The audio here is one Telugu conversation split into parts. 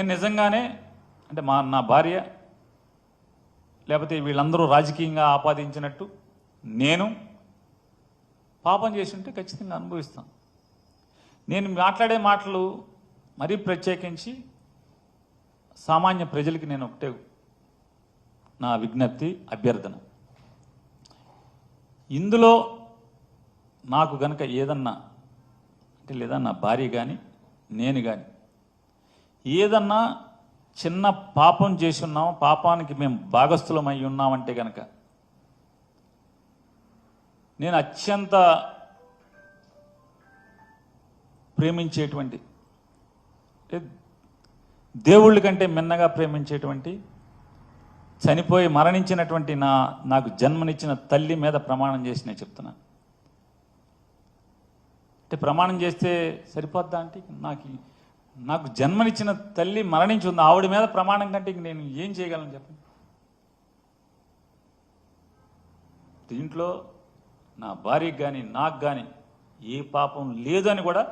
నేను నిజంగానే అంటే మా నా భార్య లేకపోతే వీళ్ళందరూ రాజకీయంగా ఆపాదించినట్టు నేను పాపం చేసింటే ఖచ్చితంగా అనుభవిస్తాను నేను మాట్లాడే మాటలు మరీ ప్రత్యేకించి సామాన్య ప్రజలకి నేను ఒకటే నా విజ్ఞప్తి అభ్యర్థన. ఇందులో నాకు గనక ఏదన్నా అంటే లేదా నా భార్య కానీ నేను కానీ ఏదన్నా చిన్న పాపం చేసి ఉన్నాం పాపానికి మేము భాగస్థులమై అయి ఉన్నామంటే కనుక నేను అత్యంత ప్రేమించేటువంటి దేవుళ్ళ కంటే మిన్నగా ప్రేమించేటువంటి చనిపోయి మరణించినటువంటి నా నాకు జన్మనిచ్చిన తల్లి మీద ప్రమాణం చేసి నేను చెప్తున్నాను అంటే ప్రమాణం చేస్తే సరిపోద్దా అంటే నాకు నాకు జన్మనిచ్చిన తల్లి మరణించి ఉంది ఆవిడ మీద ప్రమాణం కంటే ఇంక నేను ఏం చేయగలను చెప్పండి దీంట్లో నా భార్యకి కానీ నాకు కానీ ఏ పాపం లేదని కూడా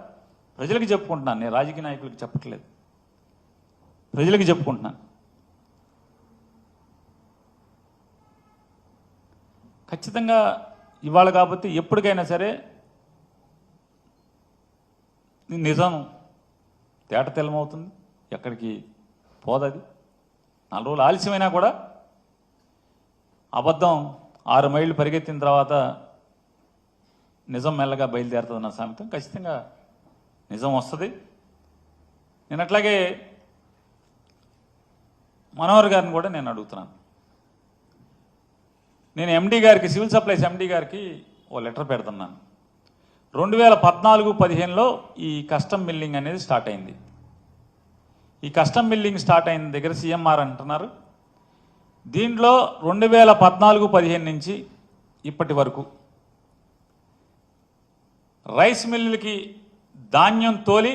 ప్రజలకు చెప్పుకుంటున్నాను. నేను రాజకీయ నాయకులకు చెప్పట్లేదు. ప్రజలకు చెప్పుకుంటున్నాను. ఖచ్చితంగా ఇవాళ కాబట్టి ఎప్పటికైనా సరే నిజం తేట తెల్లమవుతుంది. ఎక్కడికి పోదది. నాలుగు రోజులు ఆలస్యమైనా కూడా అబద్ధం ఆరు మైళ్ళు పరిగెత్తిన తర్వాత నిజం మెల్లగా బయలుదేరుతుంది నా సామెతం. ఖచ్చితంగా నిజం వస్తుంది. నేను అట్లాగే మనోహర్ గారిని కూడా నేను అడుగుతున్నాను. నేను ఎండీ గారికి సివిల్ సప్లైస్ ఎండీ గారికి ఓ లెటర్ పెడుతున్నాను. రెండు వేల పద్నాలుగు పదిహేనులో ఈ కస్టమ్ మిల్లింగ్ అనేది స్టార్ట్ అయింది. ఈ కస్టమ్ మిల్లింగ్ స్టార్ట్ అయిన దగ్గర సీఎంఆర్ అంటున్నారు. దీంట్లో రెండు వేల పద్నాలుగు పదిహేను నుంచి ఇప్పటి వరకు రైస్ మిల్లులకి ధాన్యం తోలి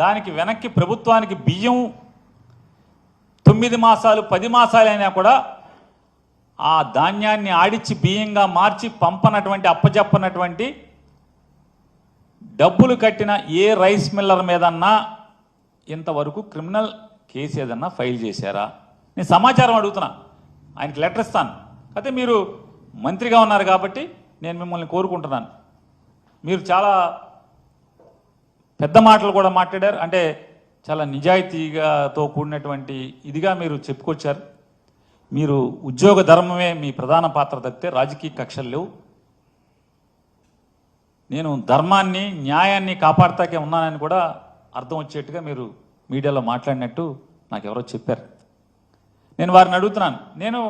దానికి వెనక్కి ప్రభుత్వానికి బియ్యం తొమ్మిది మాసాలు పది మాసాలైనా కూడా ఆ ధాన్యాన్ని ఆడిచ్చి బియ్యంగా మార్చి పంపనటువంటి అప్పచెప్పనటువంటి డబ్బులు కట్టిన ఏ రైస్ మిల్లర్ మీదన్నా ఇంతవరకు క్రిమినల్ కేసు ఏదన్నా ఫైల్ చేశారా? నేను సమాచారం అడుగుతున్నా. ఆయనకి లెటర్ ఇస్తాను. అయితే మీరు మంత్రిగా ఉన్నారు కాబట్టి నేను మిమ్మల్ని కోరుకుంటున్నాను. మీరు చాలా పెద్ద మాటలు కూడా మాట్లాడారు. అంటే చాలా నిజాయితీగాతో కూడినటువంటి ఇదిగా మీరు చెప్పుకొచ్చారు. మీరు ఉద్యోగ ధర్మమే మీ ప్రధాన పాత్ర తప్పితే రాజకీయ కక్షలు లేవు. నేను ధర్మాన్ని న్యాయాన్ని కాపాడుతాకే ఉన్నానని కూడా అర్థం వచ్చేట్టుగా మీరు మీడియాలో మాట్లాడినట్టు నాకు ఎవరో చెప్పారు. నేను వారిని అడుగుతున్నాను. నేను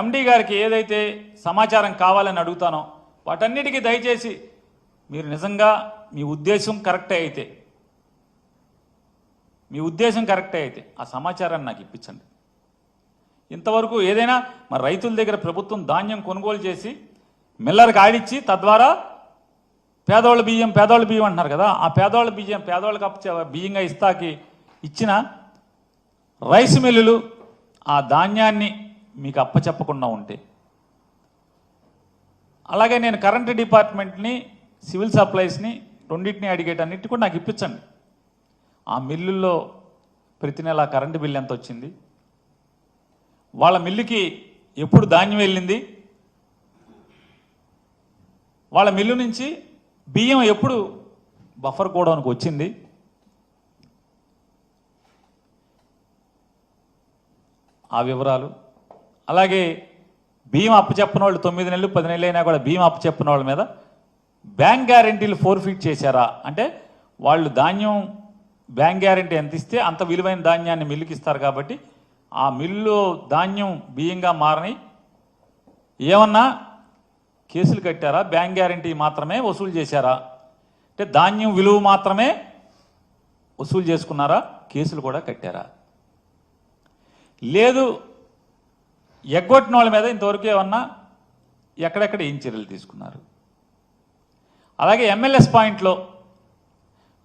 ఎండీ గారికి ఏదైతే సమాచారం కావాలని అడుగుతానో వాటన్నిటికీ దయచేసి మీరు నిజంగా మీ ఉద్దేశం కరెక్టే అయితే మీ ఉద్దేశం కరెక్టే అయితే ఆ సమాచారాన్ని నాకు ఇప్పించండి. ఇంతవరకు ఏదైనా మరి రైతుల దగ్గర ప్రభుత్వం ధాన్యం కొనుగోలు చేసి మిల్లర్కి ఆడిచ్చి తద్వారా పేదవాళ్ళ బియ్యం పేదవాళ్ళ బియ్యం అంటున్నారు కదా ఆ పేదవాళ్ళ బియ్యం పేదవాళ్ళకి అప్ప బియ్యంగా ఇస్తాకి ఇచ్చిన రైస్ మిల్లులు ఆ ధాన్యాన్ని మీకు అప్పచెప్పకుండా ఉంటే. అలాగే నేను కరెంట్ డిపార్ట్మెంట్ని సివిల్ సప్లైస్ని రెండింటిని అడిగేటన్నిటి కూడా నాకు ఇప్పించండి. ఆ మిల్లుల్లో ప్రతి నెల కరెంటు బిల్లు ఎంత వచ్చింది వాళ్ళ మిల్లుకి ఎప్పుడు ధాన్యం వెళ్ళింది? వాళ్ళ మిల్లు నుంచి బియ్యం ఎప్పుడు బఫర్ గోడౌన్కి వచ్చింది? ఆ వివరాలు. అలాగే బియ్యం అప్పచెప్పని వాళ్ళు తొమ్మిది నెలలు పది నెలలు అయినా కూడా బియ్యం అప్పచెప్పని వాళ్ళ మీద బ్యాంక్ గ్యారెంటీలు ఫోర్ఫిట్ చేశారా? అంటే వాళ్ళు ధాన్యం బ్యాంక్ గ్యారెంటీ ఎంత ఇస్తే అంత విలువైన ధాన్యాన్ని మిల్లుకి ఇస్తారు కాబట్టి ఆ మిల్లు ధాన్యం బియ్యంగా మారని ఏమన్నా కేసులు కట్టారా? బ్యాంక్ గ్యారంటీ మాత్రమే వసూలు చేశారా? అంటే ధాన్యం విలువ మాత్రమే వసూలు చేసుకున్నారా? కేసులు కూడా కట్టారా? లేదు ఎగ్గొట్టిన వాళ్ళ మీద ఇంతవరకు ఏమన్నా ఎక్కడెక్కడ ఏం చర్యలు తీసుకున్నారు? అలాగే ఎమ్మెల్యేస్ పాయింట్లో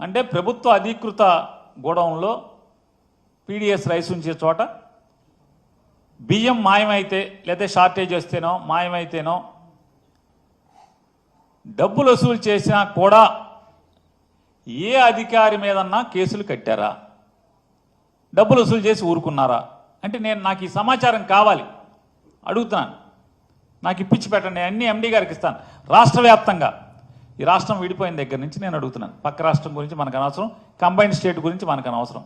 అంటే ప్రభుత్వ అధీకృత గోడౌన్లో పీడిఎస్ రైస్ ఉంచే చోట బియ్యం మాయమైతే లేదా షార్టేజ్ వస్తేనో మాయమైతేనో డబ్బులు వసూలు చేసినా కూడా ఏ అధికారి మీదన్నా కేసులు కట్టారా? డబ్బులు వసూలు చేసి ఊరుకున్నారా? అంటే నేను నాకు ఈ సమాచారం కావాలి. అడుగుతున్నాను. నాకు ఇప్పించి పెట్టండి అన్ని ఎండీ గారికి ఇస్తాను. రాష్ట్ర వ్యాప్తంగా. ఈ రాష్ట్రం విడిపోయిన దగ్గర నుంచి నేను అడుగుతున్నాను. పక్క రాష్ట్రం గురించి మనకు అనవసరం కంబైన్ స్టేట్ గురించి మనకు అనవసరం.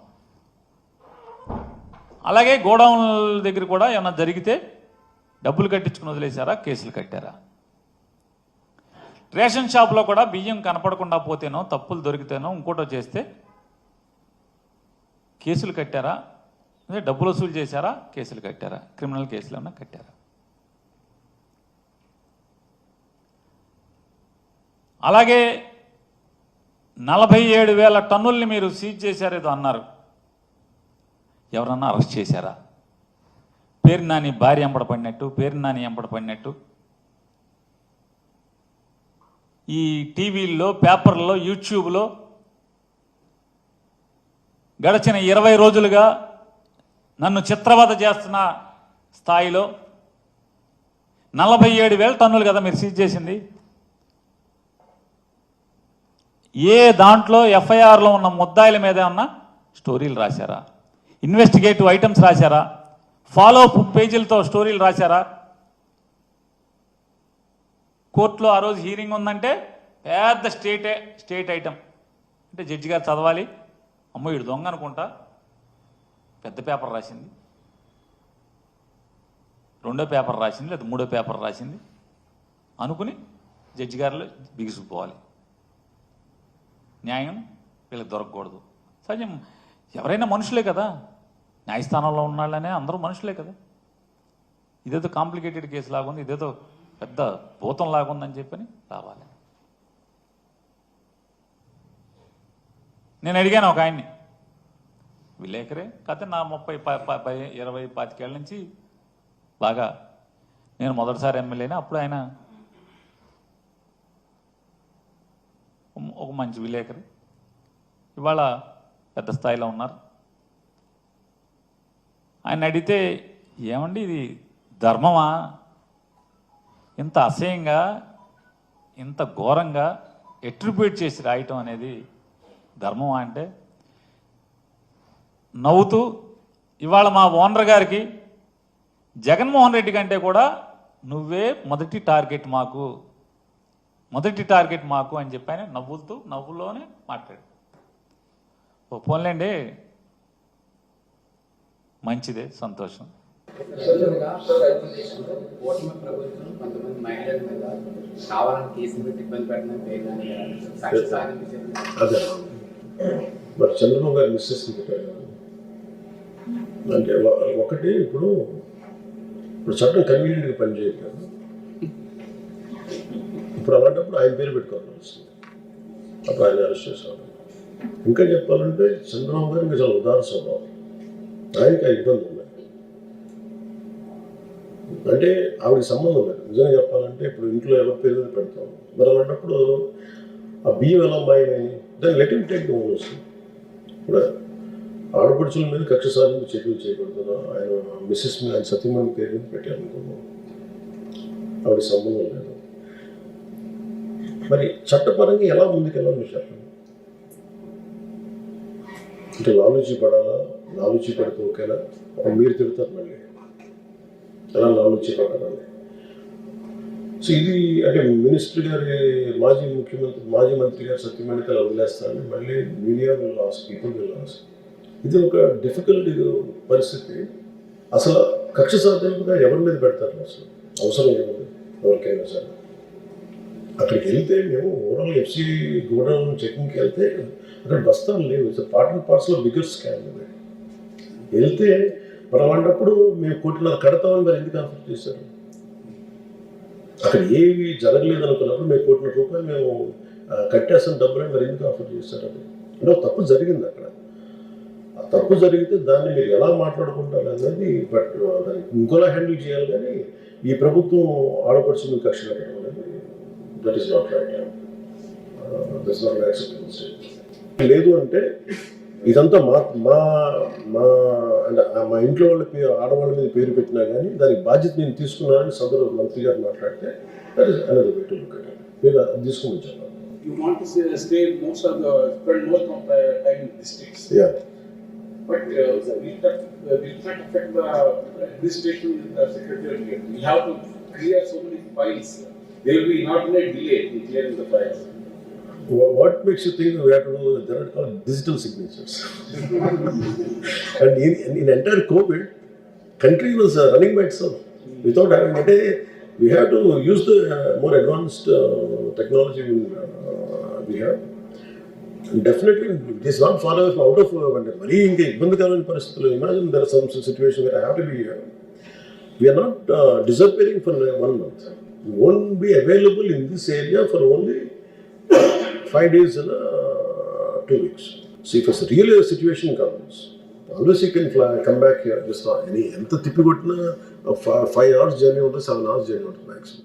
అలాగే గోడౌన్ల దగ్గర కూడా ఏమైనా జరిగితే డబ్బులు కట్టించుకుని వదిలేశారా కేసులు కట్టారా? రేషన్ షాప్లో కూడా బియ్యం కనపడకుండా పోతేనో తప్పులు దొరికితేనో ఇంకోటో చేస్తే కేసులు కట్టారా? అంటే డబ్బులు వసూలు చేశారా కేసులు కట్టారా? క్రిమినల్ కేసులు ఏమన్నా కట్టారా? అలాగే నలభై ఏడు వేల టన్నుల్ని మీరు సీజ్ చేశారేదో అన్నారు. ఎవరన్నా అరెస్ట్ చేశారా? పేరు నాని భార్య ఎంబడ పడినట్టు పేరు నాని ఎంబడ పడినట్టు. ఈ టీవీల్లో పేపర్లో యూట్యూబ్లో గడిచిన ఇరవై రోజులుగా నన్ను చిత్రవద చేస్తున్న స్థాయిలో నలభై ఏడు వేల టన్నులు కదా మీరు సీజ్ చేసింది. ఏ దాంట్లో ఎఫ్ఐఆర్లో ఉన్న ముద్దాయిల మీద ఉన్న స్టోరీలు రాశారా? ఇన్వెస్టిగేటివ్ ఐటమ్స్ రాశారా? ఫాలో అప్ పేజీలతో స్టోరీలు రాశారా? కోర్టులో ఆ రోజు హీరింగ్ ఉందంటే పెద్ద స్టేటే స్టేట్ ఐటమ్. అంటే జడ్జి గారు చదవాలి. అమ్మో వీడు దొంగ అనుకుంటా. పెద్ద పేపర్ రాసింది. రెండో పేపర్ రాసింది లేదా మూడో పేపర్ రాసింది. అనుకుని జడ్జి గారిలో బిగుసుకుపోవాలి. న్యాయం వీళ్ళకి దొరకకూడదు. సహజం. ఎవరైనా మనుషులే కదా. న్యాయస్థానంలో ఉన్నాళ్ళనే అందరూ మనుషులే కదా. ఇదేదో కాంప్లికేటెడ్ కేసు లాగుంది ఇదేదో పెద్ద భూతం లాగుందని చెప్పని రావాలి. నేను అడిగాను ఒక ఆయన్ని విలేకరే కాకపోతే నా ముప్పై పై ఇరవై పాతికేళ్ళ నుంచి బాగా నేను మొదటిసారి ఎమ్మెల్యేని అప్పుడు ఆయన ఒక మంచి విలేకరి. ఇవాళ పెద్ద స్థాయిలో ఉన్నారు. ఆయన అడిగితే ఏమండి ఇది ధర్మమా? ఇంత అసహ్యంగా ఇంత ఘోరంగా ఎట్రిబ్యూట్ చేసి రాయటం అనేది ధర్మమా? అంటే నవ్వుతూ ఇవాళ మా ఓనర్ గారికి జగన్మోహన్ రెడ్డి కంటే కూడా నువ్వే మొదటి టార్గెట్ మాకు మొదటి టార్గెట్ మాకు అని చెప్పాను ఆయన నవ్వుతూ నవ్వులోనే మాట్లాడు ఓ పోన్లేండి. మంచిదే సంతోషం. మరి చంద్రబాబు గారు మిస్సెస్ అంటే ఒక- ఒకటి ఇప్పుడు ఇప్పుడు చట్టం కన్వీనియంట్గా పనిచేయదు కదా. ఇప్పుడు అలాంటప్పుడు ఆయన పేరు పెట్టుకోవాల్సి వస్తుంది. అప్పుడు ఆయన అరెస్ట్ చేసేవాడు ఇంకా చెప్పాలంటే చంద్రబాబు గారు ఇంకా చాలా ఉదార స్వభావం. ఆయనకి ఆ ఇబ్బంది ఉంది అంటే ఆవిడకి సంబంధం లేదు నిజంగా చెప్పాలంటే ఇప్పుడు ఇంట్లో ఎలా పేరు పెడతాం. మరి అలాంటప్పుడు ఆ బియ్యం ఎలా మాయమని దాన్ని లెటర్ టేక్ వస్తుంది. ఇప్పుడు ఆడపడుచుల మీద కక్ష సాధింపు చర్యలు చేయకూడదు ఆయన మిస్సెస్ మీద ఆయన సతీమణి పేరు మీద పెట్టాలనుకున్నాం ఆవిడ సంబంధం లేదు. మరి చట్టపరంగా ఎలా ముందుకెళ్ళాలి మీరు చెప్పండి? అంటే లాలూచి పడాలా? లాలూచి పెడుతూ ఒకేలా అప్పుడు మీరు తిడతారు మళ్ళీ. ఎలా లాలూచి పడాలని సో ఇది అంటే మినిస్టర్ గారి మాజీ ముఖ్యమంత్రి మాజీ మంత్రి గారు సత్యమణికి అలా వదిలేస్తారని మళ్ళీ media lose people will lose ఇది ఒక డిఫికల్ట్ పరిస్థితి. అసలు కక్ష సాధింపుగా ఎవరి మీద పెడతారు అసలు? అవసరం ఏముంది ఎవరికైనా సరే. అక్కడికి వెళ్తే మేము ఓవరాల్ ఎఫ్సి గోడౌన్ చెక్కింగ్కి వెళ్తే అక్కడ బస్తాలు లేవు. ఇట్స్ పార్ట్ అండ్ పార్ట్స్లో బిగ్గర్ స్కామ్ ఇది వెళ్తే మరి అలాంటప్పుడు మేము కోటిన్నర కడతామని మరి ఎందుకు ఆఫర్ చేశారు? అక్కడ ఏవి జరగలేదు అనుకున్నప్పుడు మేము కోటిన్నర రూపాయలు మేము కట్టేసిన కట్టేస్తాం డబ్బులని మరి ఎందుకు ఆఫర్ చేశారు అది అంటే ఒక తప్పు జరిగింది అక్కడ. ఆ తప్పు జరిగితే దాన్ని మీరు ఎలా మాట్లాడుకుంటారు అనేది బట్ దాన్ని ఇంకోలా హ్యాండిల్ చేయాలి కానీ ఈ ప్రభుత్వం ఆడపడుచు మీకు కక్ష పెట్టడం అనేది that is not right. That's not acceptable లేదు అంటే ఇదంతా మా మా మా అంటే మా ఇంట్లో వాళ్ళ పేరు ఆడవాళ్ళ మీద పేరు పెట్టినా కానీ దానికి బాధ్యత నేను తీసుకున్నానని సదరు మంత్రి గారు మాట్లాడితే that is another way to look at మీరు అది తీసుకుని వచ్చాను. Yeah uh, uh, have to clear so many files. There will be inordinate delay in What makes you think we have to do, there are called digital signatures. And in, in entire COVID, country was uh, running by itself without having a day. We have to use the uh, more advanced uh, technology we, uh, we have. And definitely, it is not far away from out of uh, అంటే మరీ ఇంకా ఇబ్బందికరమైన పరిస్థితులు imagine there some situation where I have to be here we are not uh, disappearing for one month. We won't be available in this area for only five days in uh, two weeks. See, if it's really a situation comes, always you can fly, come back here. Just not any. ఎంత తిప్పి కొట్టినా ఫైవ్ అవర్స్ జర్నీ ఉంటుంది సెవెన్ అవర్స్ జర్నీ ఉంటుంది మ్యాక్సిమం